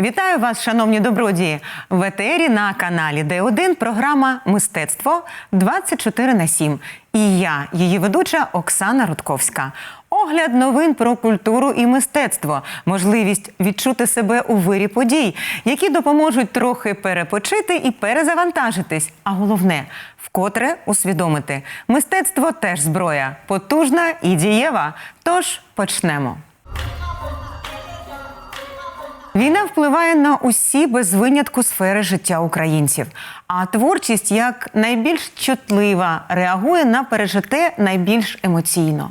Вітаю вас, шановні добродії! В етері на каналі Д1 програма Мистецтво 24 на 7. І я, її ведуча Оксана Рудковська. Огляд новин про культуру і мистецтво, можливість відчути себе у вирі подій, які допоможуть трохи перепочити і перезавантажитись. А головне, вкотре усвідомити, мистецтво теж зброя, потужна і дієва. Тож почнемо. Війна впливає на усі без винятку сфери життя українців. А творчість, як найбільш чутлива, реагує на пережите найбільш емоційно.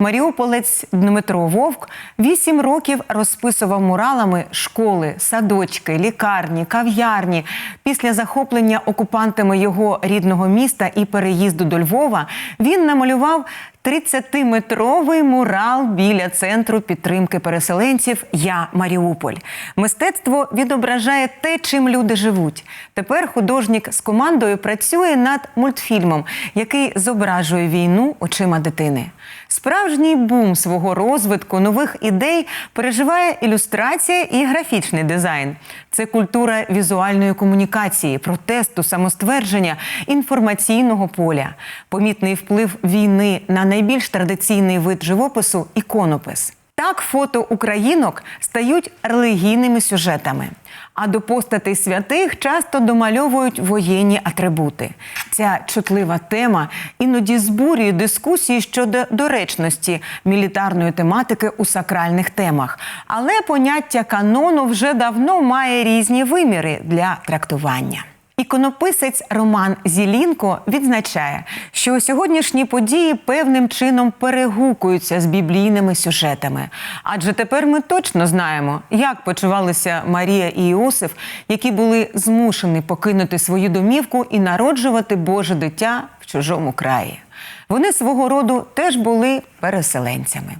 Маріуполець Дмитро Вовк вісім років розписував муралами школи, садочки, лікарні, кав'ярні. Після захоплення окупантами його рідного міста і переїзду до Львова він намалював 30-метровий мурал біля центру підтримки переселенців Я Маріуполь. Мистецтво відображає те, чим люди живуть. Тепер художник з командою працює над мультфільмом, який зображує війну очима дитини. Справжній бум свого розвитку нових ідей переживає ілюстрація і графічний дизайн. Це культура візуальної комунікації, протесту, самоствердження, інформаційного поля, помітний вплив війни на найбільш традиційний вид живопису іконопис. Так, фото українок стають релігійними сюжетами. А до постатей святих часто домальовують воєнні атрибути. Ця чутлива тема іноді збурює дискусії щодо доречності мілітарної тематики у сакральних темах. Але поняття канону вже давно має різні виміри для трактування. Іконописець Роман Зілінко відзначає, що сьогоднішні події певним чином перегукуються з біблійними сюжетами. Адже тепер ми точно знаємо, як почувалися Марія і Іосиф, які були змушені покинути свою домівку і народжувати Боже дитя в чужому краї. Вони свого роду теж були переселенцями.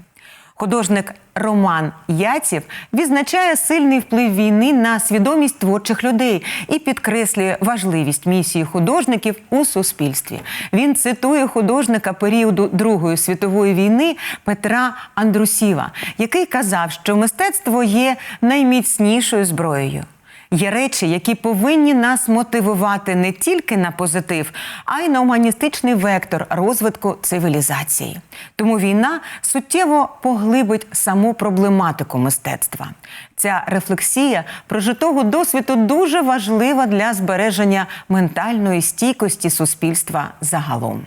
Художник Роман Яців відзначає сильний вплив війни на свідомість творчих людей і підкреслює важливість місії художників у суспільстві. Він цитує художника періоду Другої світової війни Петра Андрусіва, який казав, що мистецтво є найміцнішою зброєю. Є речі, які повинні нас мотивувати не тільки на позитив, а й на гуманістичний вектор розвитку цивілізації. Тому війна суттєво поглибить саму проблематику мистецтва. Ця рефлексія прожитого досвіду дуже важлива для збереження ментальної стійкості суспільства загалом.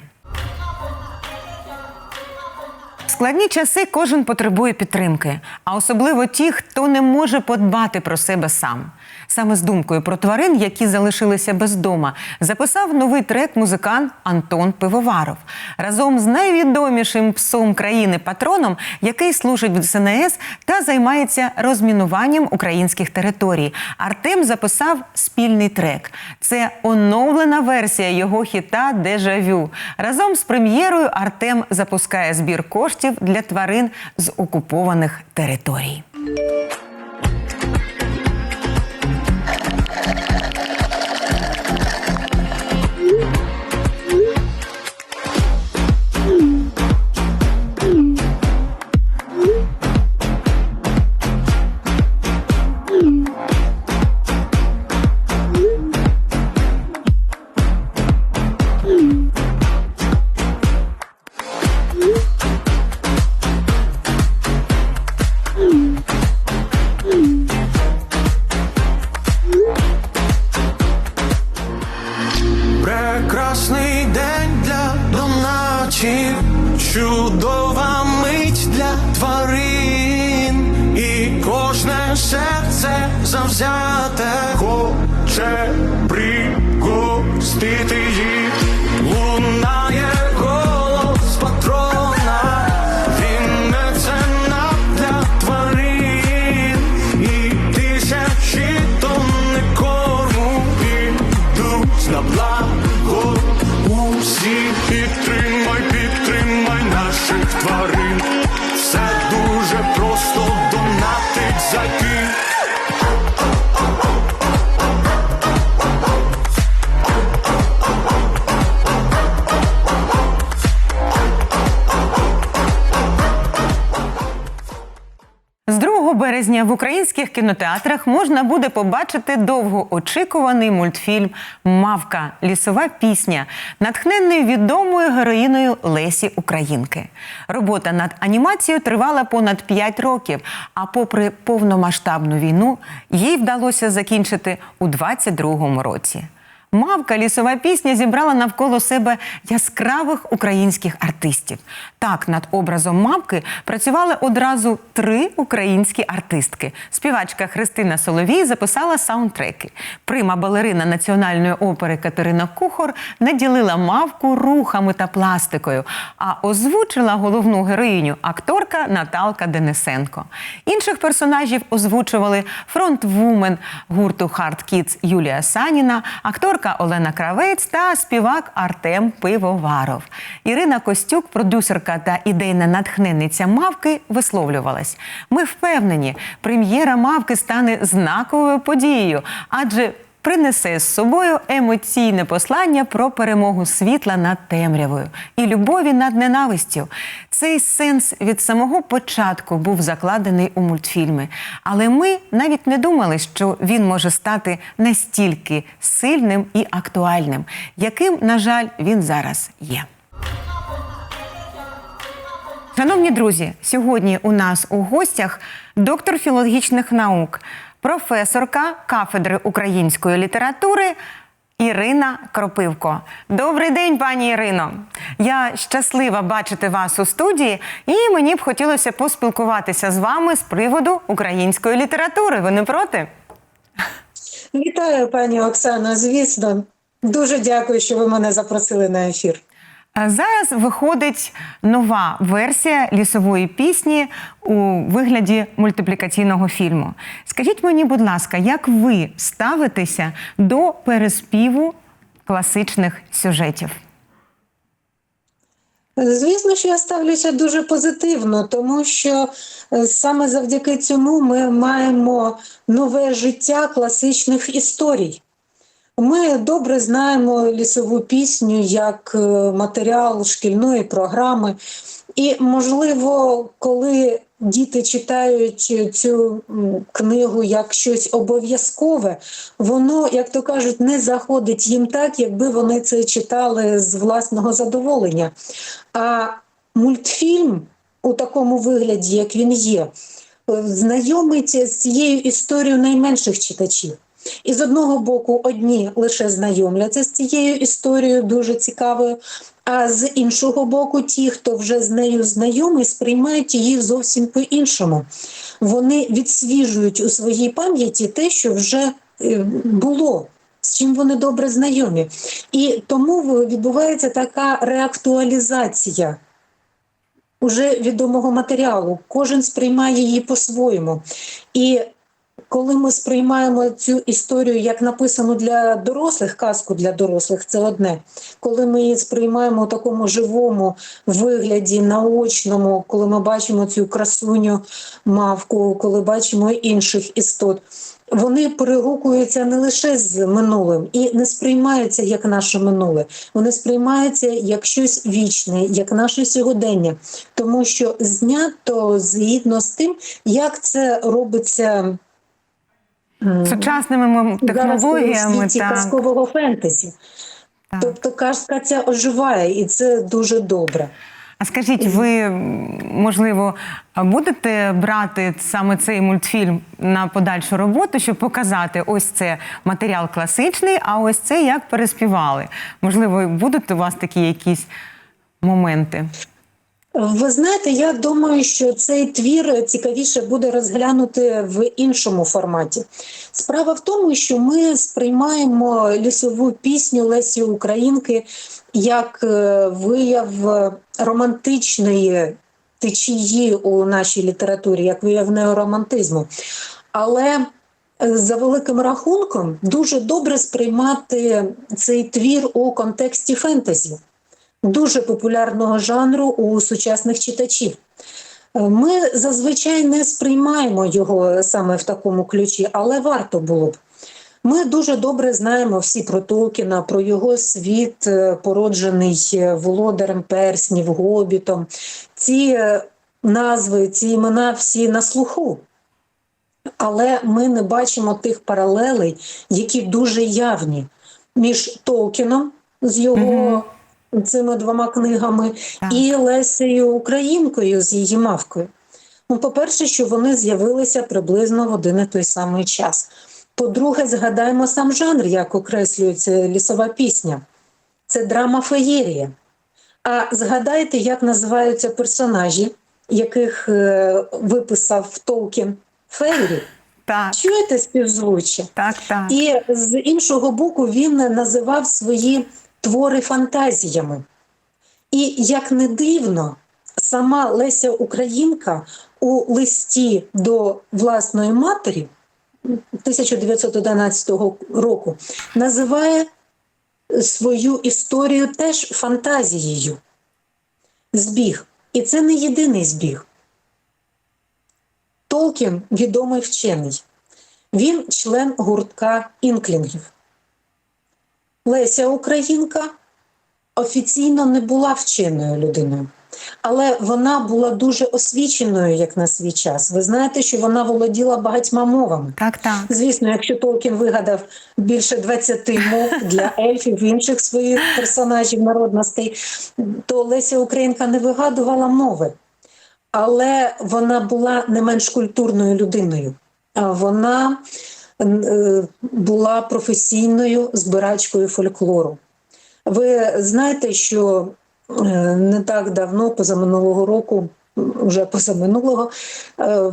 Складні часи кожен потребує підтримки, а особливо ті, хто не може подбати про себе сам. Саме з думкою про тварин, які залишилися без дома, записав новий трек музикант Антон Пивоваров разом з найвідомішим псом країни патроном, який служить в СНС та займається розмінуванням українських територій. Артем записав спільний трек. Це оновлена версія його хіта Дежавю. Разом з прем'єрою Артем запускає збір коштів для тварин з окупованих територій. Березня в українських кінотеатрах можна буде побачити довгоочікуваний мультфільм Мавка лісова пісня, натхнений відомою героїною Лесі Українки. Робота над анімацією тривала понад 5 років. А попри повномасштабну війну, їй вдалося закінчити у 22-му році. Мавка лісова пісня зібрала навколо себе яскравих українських артистів. Так, над образом мавки працювали одразу три українські артистки. Співачка Христина Соловій записала саундтреки. Прима балерина національної опери Катерина Кухор наділила мавку рухами та пластикою, а озвучила головну героїню акторка Наталка Денисенко. Інших персонажів озвучували фронтвумен гурту Hard Kids Юлія Саніна, акторка Олена Кравець та співак Артем Пивоваров. Ірина Костюк, продюсерка та ідейна натхненниця мавки, висловлювалась. Ми впевнені, прем'єра мавки стане знаковою подією, адже принесе з собою емоційне послання про перемогу світла над темрявою і любові над ненавистю. Цей сенс від самого початку був закладений у мультфільми, але ми навіть не думали, що він може стати настільки сильним і актуальним, яким, на жаль, він зараз є. Шановні друзі, сьогодні у нас у гостях доктор філологічних наук, професорка кафедри української літератури Ірина Кропивко. Добрий день, пані Ірино. Я щаслива бачити вас у студії, і мені б хотілося поспілкуватися з вами з приводу української літератури. Ви не проти? Вітаю, пані Оксано. Звісно, дуже дякую, що ви мене запросили на ефір. А Зараз виходить нова версія лісової пісні у вигляді мультиплікаційного фільму. Скажіть мені, будь ласка, як ви ставитеся до переспіву класичних сюжетів? Звісно, що я ставлюся дуже позитивно, тому що е, саме завдяки цьому ми маємо нове життя класичних історій. Ми добре знаємо лісову пісню як е, матеріал шкільної програми. І, можливо, коли діти читають цю книгу як щось обов'язкове, воно, як то кажуть, не заходить їм так, якби вони це читали з власного задоволення. А мультфільм у такому вигляді, як він є, е, знайомить з цією історією найменших читачів. І з одного боку, одні лише знайомляться з цією історією дуже цікавою. А з іншого боку, ті, хто вже з нею знайомий, сприймають її зовсім по-іншому. Вони відсвіжують у своїй пам'яті те, що вже е, було, з чим вони добре знайомі. І тому відбувається така реактуалізація уже відомого матеріалу. Кожен сприймає її по-своєму. І коли ми сприймаємо цю історію як написану для дорослих, казку для дорослих, це одне. Коли ми її сприймаємо у такому живому вигляді, наочному, коли ми бачимо цю красуню мавку, коли бачимо інших істот. Вони перегукуються не лише з минулим і не сприймаються як наше минуле. Вони сприймаються як щось вічне, як наше сьогодення, тому що знято згідно з тим, як це робиться Сучасними зараз технологіями та казкового фентезі. Так. Тобто казка ця оживає, і це дуже добре. А скажіть, ви можливо будете брати саме цей мультфільм на подальшу роботу, щоб показати ось це матеріал класичний, а ось це як переспівали? Можливо, будуть у вас такі якісь моменти? Ви знаєте, я думаю, що цей твір цікавіше буде розглянути в іншому форматі. Справа в тому, що ми сприймаємо лісову пісню Лесі Українки як е, вияв романтичної течії у нашій літературі, як вияв неоромантизму. Але е, за великим рахунком дуже добре сприймати цей твір у контексті фентезі дуже популярного жанру у сучасних читачів. Е, Ми зазвичай не сприймаємо його саме в такому ключі, але варто було б. Ми дуже добре знаємо всі про Толкіна, про його світ, е, породжений е, володарем перснів, гобітом. Ці назви, ці імена всі на слуху. але ми не бачимо тих паралелей, які дуже явні між Толкіном з його цими двома книгами Так. і Лесею Українкою з її мавкою. Ну, по-перше, що вони з'явилися приблизно в один і той самий час. По-друге, згадаємо сам жанр, як окреслюється лісова пісня. Це драма феєрія. А згадайте, як називаються персонажі, яких е, виписав Толкін Фейрі. Так, Чуєте співзвуччя? так, так. І з іншого боку, він називав свої твори фантазіями. І як не дивно, сама Леся Українка у листі до власної матері 1911 року називає свою історію теж фантазією. Збіг. І це не єдиний збіг. Толкін відомий вчений. Він член гуртка інклінгів. Леся Українка офіційно не була вченою людиною, але вона була дуже освіченою, як на свій час. Ви знаєте, що вона володіла багатьма мовами. Так, так. Звісно, якщо Толкін вигадав більше 20 мов для ельфів, інших своїх персонажів народностей, то Леся Українка не вигадувала мови. Але вона була не менш культурною людиною. Вона була професійною збирачкою фольклору. Ви знаєте, що е, не так давно, позаминулого року, вже позаминулого, е,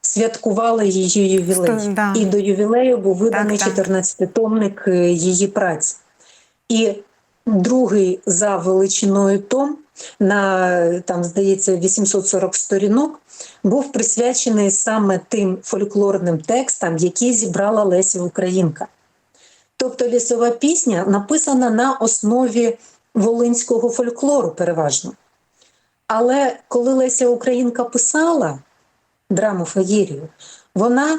святкували її ювілей. Да. І до ювілею був виданий Так, так. 14-томник е, її праці. І другий за величиною том на там, здається, 840 сторінок, був присвячений саме тим фольклорним текстам, які зібрала Леся Українка. Тобто лісова пісня написана на основі волинського фольклору переважно. Але коли Леся Українка писала драму Феєрію, вона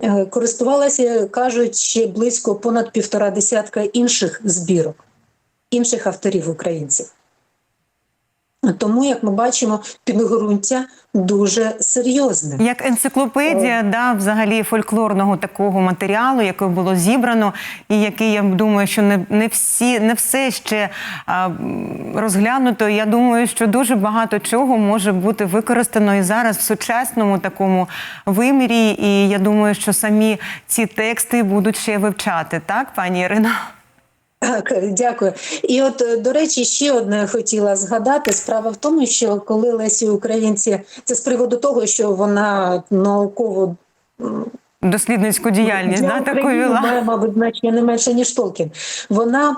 е, користувалася, кажуть, ще близько понад півтора десятка інших збірок, інших авторів українців. Тому, як ми бачимо, підґрунтя дуже серйозне. Як енциклопедія, да, взагалі фольклорного такого матеріалу, який було зібрано, і який я думаю, що не, не всі, не все ще а, розглянуто. Я думаю, що дуже багато чого може бути використано і зараз в сучасному такому вимірі. І я думаю, що самі ці тексти будуть ще вивчати, так, пані Ірино? Так, дякую. І от, е, до речі, ще одне хотіла згадати. Справа в тому, що коли Лесі Українці, це з приводу того, що вона науково Дослідницьку діяльність да, таку вела. мабуть, значення не менше, ніж Толкін. Вона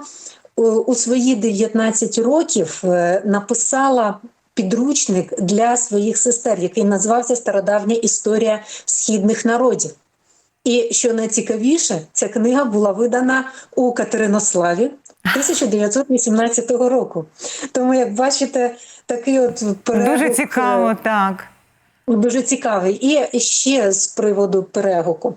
е, у свої 19 років е, написала підручник для своїх сестер, який називався Стародавня історія східних народів. І що найцікавіше, ця книга була видана у Катеринославі 1918 року. Тому, як бачите, такий от перегук, Дуже е, цікаво, так. Дуже цікавий. І ще з приводу перегуку.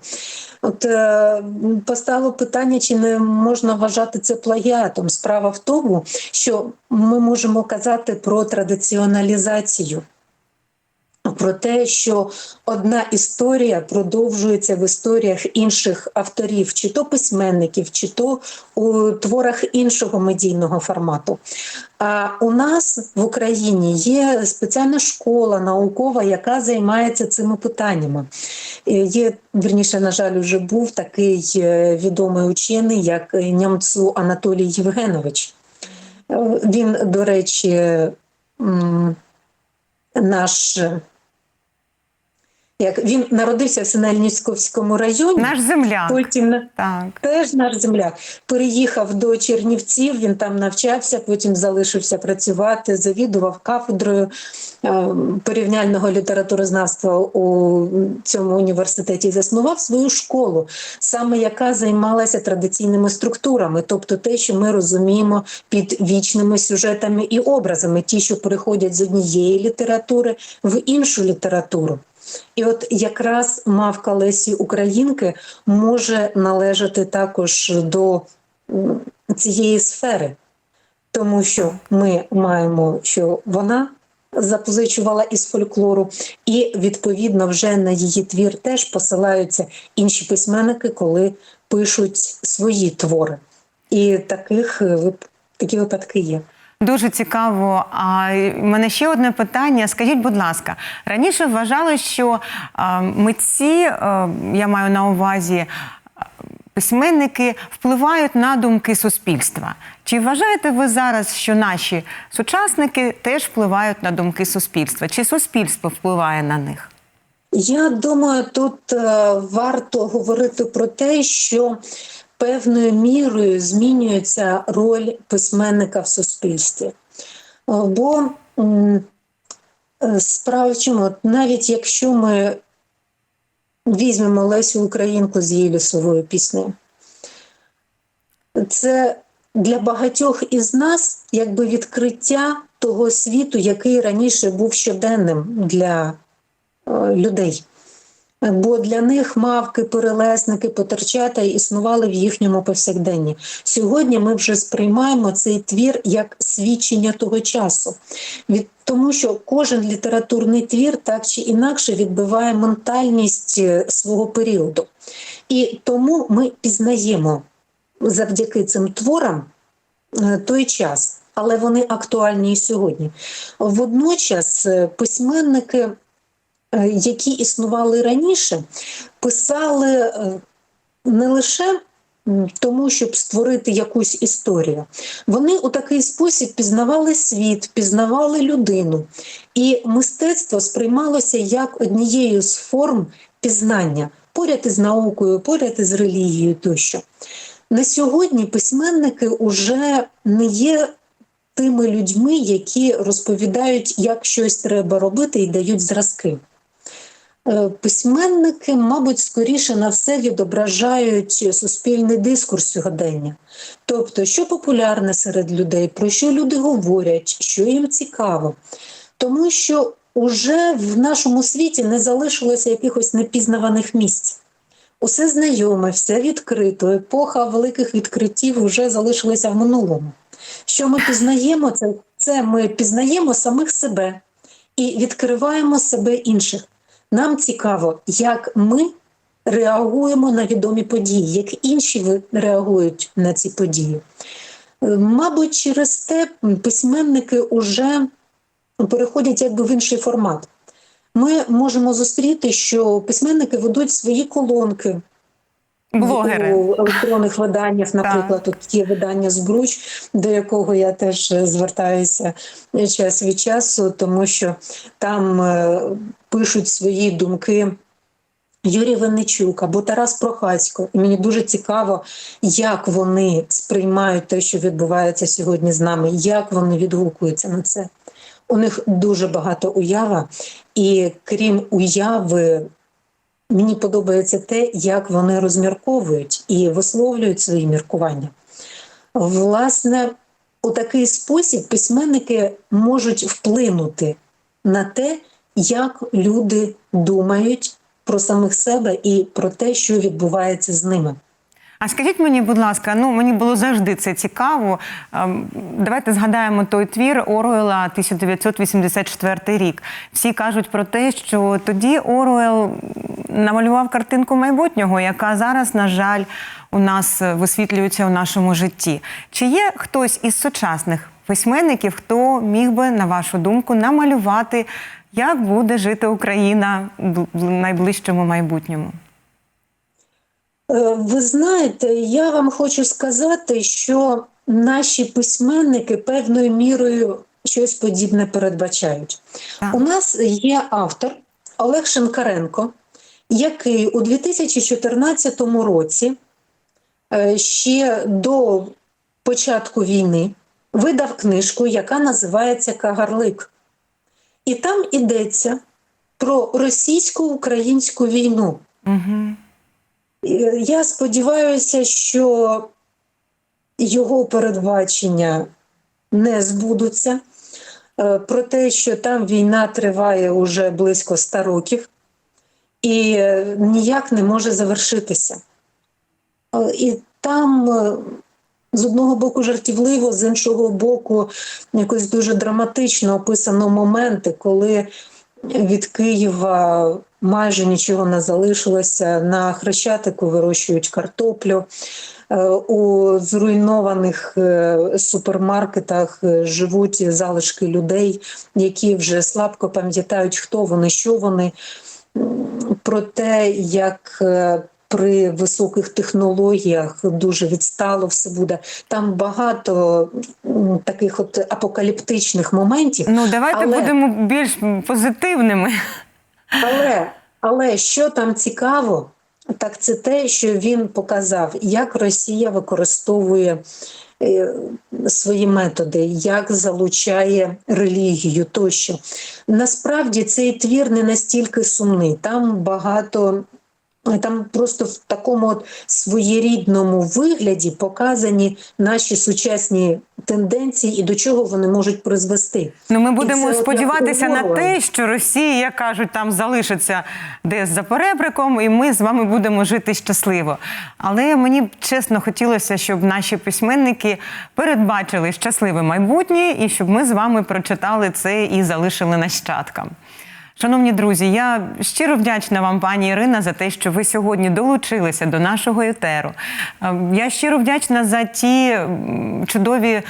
От е, постало питання, чи не можна вважати це плагіатом. Справа в тому, що ми можемо казати про традиціоналізацію. Про те, що одна історія продовжується в історіях інших авторів, чи то письменників, чи то у творах іншого медійного формату. А у нас в Україні є спеціальна школа наукова, яка займається цими питаннями. Е, Є верніше, на жаль, вже був такий е, відомий учений, як нямцу Анатолій Євгенович. Е, Він, до речі, наш. Як він народився в Синельніковському районі, Наш земляк. потім Так. Теж наш земляк переїхав до Чернівців. Він там навчався, потім залишився працювати, завідував кафедрою е, порівняльного літературознавства у цьому університеті. і Заснував свою школу, саме яка займалася традиційними структурами, тобто те, що ми розуміємо під вічними сюжетами і образами, ті, що переходять з однієї літератури в іншу літературу. І от якраз мавка Лесі Українки може належати також до цієї сфери, тому що ми маємо, що вона запозичувала із фольклору, і відповідно вже на її твір теж посилаються інші письменники, коли пишуть свої твори. І таких е, такі випадки є. Дуже цікаво. А мене ще одне питання. Скажіть, будь ласка, раніше вважали, що митці, я маю на увазі. Письменники впливають на думки суспільства. Чи вважаєте ви зараз, що наші сучасники теж впливають на думки суспільства? Чи суспільство впливає на них? Я думаю, тут е, варто говорити про те, що певною мірою змінюється роль письменника в суспільстві. Е, Бо е, справа чому, навіть якщо ми візьмемо Лесю Українку з її лісовою піснею, це для багатьох із нас якби відкриття того світу, який раніше був щоденним для е, людей. Бо для них мавки, перелесники, потерчата існували в їхньому повсякденні. Сьогодні ми вже сприймаємо цей твір як свідчення того часу, від тому, що кожен літературний твір так чи інакше відбиває ментальність е, свого періоду. І тому ми пізнаємо завдяки цим творам е, той час, але вони актуальні і сьогодні. Водночас е, письменники, які існували раніше, писали е, не лише тому, щоб створити якусь історію. Вони у такий спосіб пізнавали світ, пізнавали людину. І мистецтво сприймалося як однією з форм пізнання поряд із наукою, поряд із релігією тощо. На сьогодні письменники вже не є тими людьми, які розповідають, як щось треба робити і дають зразки. Е, Письменники, мабуть, скоріше на все відображають суспільний дискурс сьогодення. Тобто, що популярне серед людей, про що люди говорять, що їм цікаво. Тому що уже в нашому світі не залишилося якихось непізнаваних місць. Усе знайоме, все відкрито. Епоха великих відкриттів вже залишилася в минулому. Що ми пізнаємо, це, це ми пізнаємо самих себе і відкриваємо себе інших. Нам цікаво, як ми реагуємо на відомі події, як інші реагують на ці події. Е, Мабуть, через те письменники вже переходять якби в інший формат. Ми можемо зустріти, що письменники ведуть свої колонки Блогери. у електронних виданнях, наприклад, тут є видання Збруч, до якого я теж звертаюся час від часу, тому що там е, пишуть свої думки. Юрій Винничук або Тарас Прохацько, і мені дуже цікаво, як вони сприймають те, що відбувається сьогодні з нами, як вони відгукуються на це. У них дуже багато уява, і крім уяви, Мені подобається те, як вони розмірковують і висловлюють свої міркування. Власне, у такий спосіб письменники можуть вплинути на те, як люди думають про самих себе і про те, що відбувається з ними. А скажіть мені, будь ласка, ну мені було завжди це цікаво. Ем, Давайте згадаємо той твір Оруела 1984 рік. Всі кажуть про те, що тоді Оруел намалював картинку майбутнього, яка зараз, на жаль, у нас е, висвітлюється у нашому житті. Чи є хтось із сучасних письменників, хто міг би, на вашу думку, намалювати, як буде жити Україна в найближчому майбутньому? Е, Ви знаєте, я вам хочу сказати, що наші письменники певною мірою щось подібне передбачають. Так. У нас є автор Олег Шенкаренко, який у 2014 році, е, ще до початку війни, видав книжку, яка називається Кагарлик. І там йдеться про російсько-українську війну. Угу. Я сподіваюся, що його передбачення не збудуться. Е, Про те, що там війна триває уже близько 100 років і е, ніяк не може завершитися. Е, І там е, з одного боку жартівливо, з іншого боку, якось дуже драматично описано моменти, коли від Києва майже нічого не залишилося. На Хрещатику вирощують картоплю. У зруйнованих супермаркетах живуть залишки людей, які вже слабко пам'ятають, хто вони, що вони, про те, як е, при високих технологіях дуже відстало все буде. Там багато таких от апокаліптичних моментів. Ну давайте Але- будемо більш позитивними. Але, але що там цікаво, так це те, що він показав, як Росія використовує свої методи, як залучає релігію тощо. Насправді цей твір не настільки сумний. Там багато. Там просто в такому от своєрідному вигляді показані наші сучасні тенденції і до чого вони можуть призвести. Ну, ми будемо сподіватися на те, що Росія, як кажуть, там залишиться десь за перебриком, і ми з вами будемо жити щасливо. Але мені б чесно хотілося, щоб наші письменники передбачили щасливе майбутнє, і щоб ми з вами прочитали це і залишили нащадкам. Шановні друзі, я щиро вдячна вам, пані Ірина, за те, що ви сьогодні долучилися до нашого етеру. Е, Я щиро вдячна за ті чудові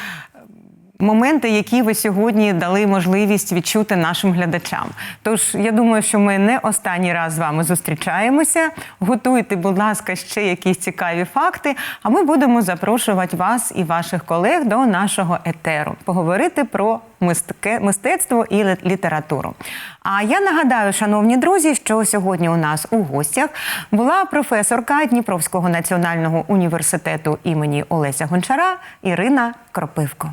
моменти, які ви сьогодні дали можливість відчути нашим глядачам. Тож я думаю, що ми не останній раз з вами зустрічаємося. Готуйте, будь ласка, ще якісь цікаві факти. А ми будемо запрошувати вас і ваших колег до нашого етеру, поговорити про мистке- мистецтво і літературу. А я нагадаю, шановні друзі, що сьогодні у нас у гостях була професорка Дніпровського національного університету імені Олеся Гончара Ірина Кропивко.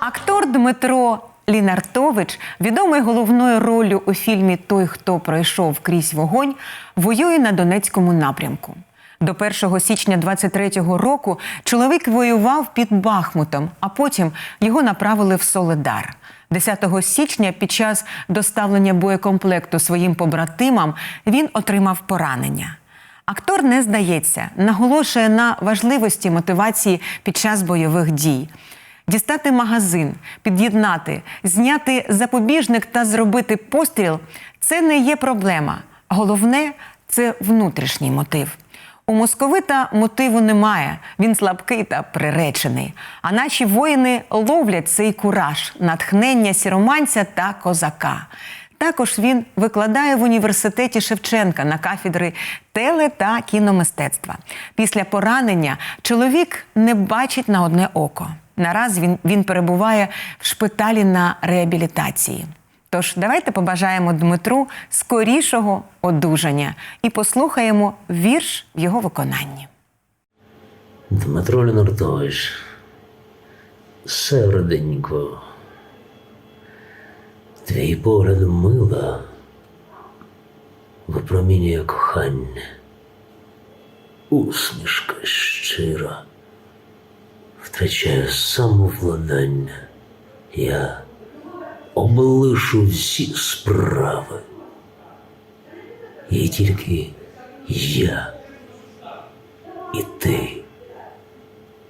Актор Дмитро Лінартович, відомий головною роллю у фільмі Той, хто пройшов крізь вогонь, воює на Донецькому напрямку. До 1 січня 23-го року чоловік воював під Бахмутом, а потім його направили в Соледар. 10 січня під час доставлення боєкомплекту своїм побратимам він отримав поранення. Актор не здається, наголошує на важливості мотивації під час бойових дій. Дістати магазин, під'єднати, зняти запобіжник та зробити постріл це не є проблема. Головне це внутрішній мотив. У московита мотиву немає, він слабкий та приречений. А наші воїни ловлять цей кураж, натхнення сіроманця та козака. Також він викладає в університеті Шевченка на кафедри теле та кіномистецтва. Після поранення чоловік не бачить на одне око. Наразі він, він перебуває в шпиталі на реабілітації. Тож давайте побажаємо Дмитру скорішого одужання і послухаємо вірш в його виконанні. Дмитро Лінартович, серденько, твій погляд мила випромінює кохання, усмішка щира, втрачає самовладання. Я облишу всі справи. І тільки я і ти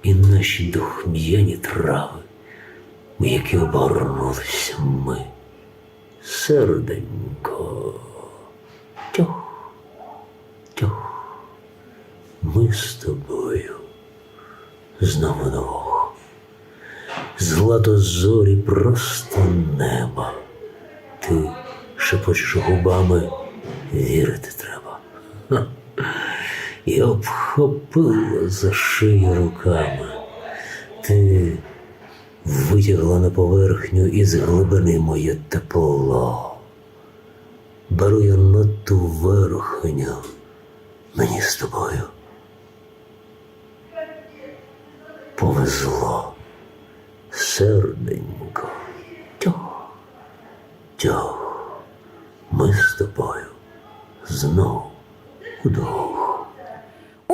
і наші духм'яні трави, у які обгорнулися ми. Серденько, тьох, тьох, ми з тобою знову двох. Злато зорі просто неба. Ти шепочеш губами, вірити треба. І обхопила за шию руками. Ти витягла на поверхню із глибини моє тепло. Беру я на ту верхню, мені з тобою. Повезло, серденько, тьох, тьох, ми з тобою знов удвох.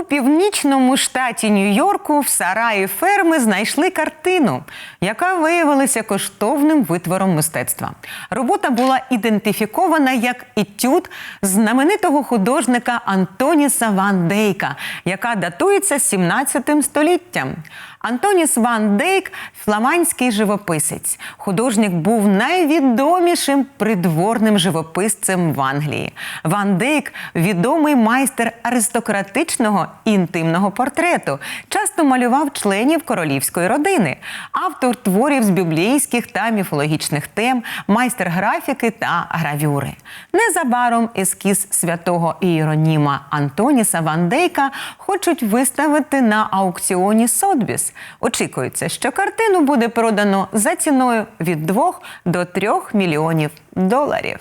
У північному штаті Нью-Йорку в сараї ферми знайшли картину, яка виявилася коштовним витвором мистецтва. Робота була ідентифікована як етюд знаменитого художника Антоніса Ван Дейка, яка датується 17 століттям. Антоніс Ван Дейк фламандський живописець. Художник був найвідомішим придворним живописцем в Англії. Ван Дейк відомий майстер аристократичного інтимного портрету. Часто малював членів королівської родини, автор творів з біблійських та міфологічних тем, майстер графіки та гравюри. Незабаром ескіз святого Іероніма Антоніса Ван Дейка хочуть виставити на аукціоні Сотбіс. Очікується, що картину буде продано за ціною від 2 до 3 мільйонів доларів.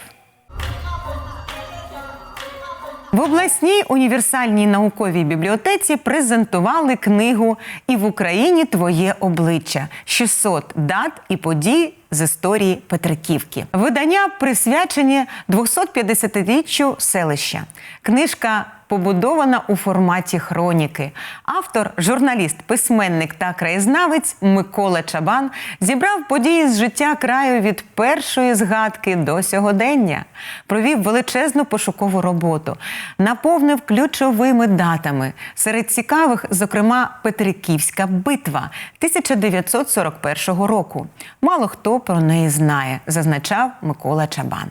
В обласній універсальній науковій бібліотеці презентували книгу І в Україні твоє обличчя 600 дат і подій з історії Петриківки. Видання присвячені 250-річчю селища. Книжка побудована у форматі хроніки. Автор, журналіст, письменник та краєзнавець Микола Чабан зібрав події з життя краю від першої згадки до сьогодення, провів величезну пошукову роботу, наповнив ключовими датами. Серед цікавих, зокрема, Петриківська битва 1941 року. Мало хто про неї знає, зазначав Микола Чабан.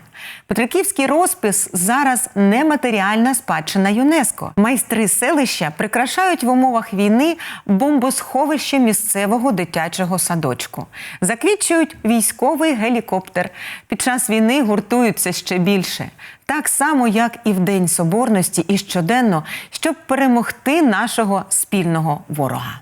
Петриківський розпис зараз нематеріальна спадщина ЮНЕСКО. Майстри селища прикрашають в умовах війни бомбосховище місцевого дитячого садочку. Заквічують військовий гелікоптер. Під час війни гуртуються ще більше. Так само, як і в День Соборності, і щоденно, щоб перемогти нашого спільного ворога.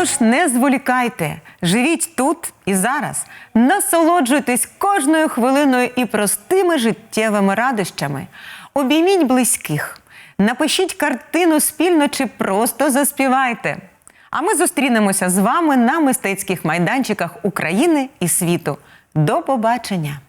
Тож не зволікайте, живіть тут і зараз, насолоджуйтесь кожною хвилиною і простими життєвими радощами. Обійміть близьких, напишіть картину спільно чи просто заспівайте. А ми зустрінемося з вами на мистецьких майданчиках України і світу. До побачення!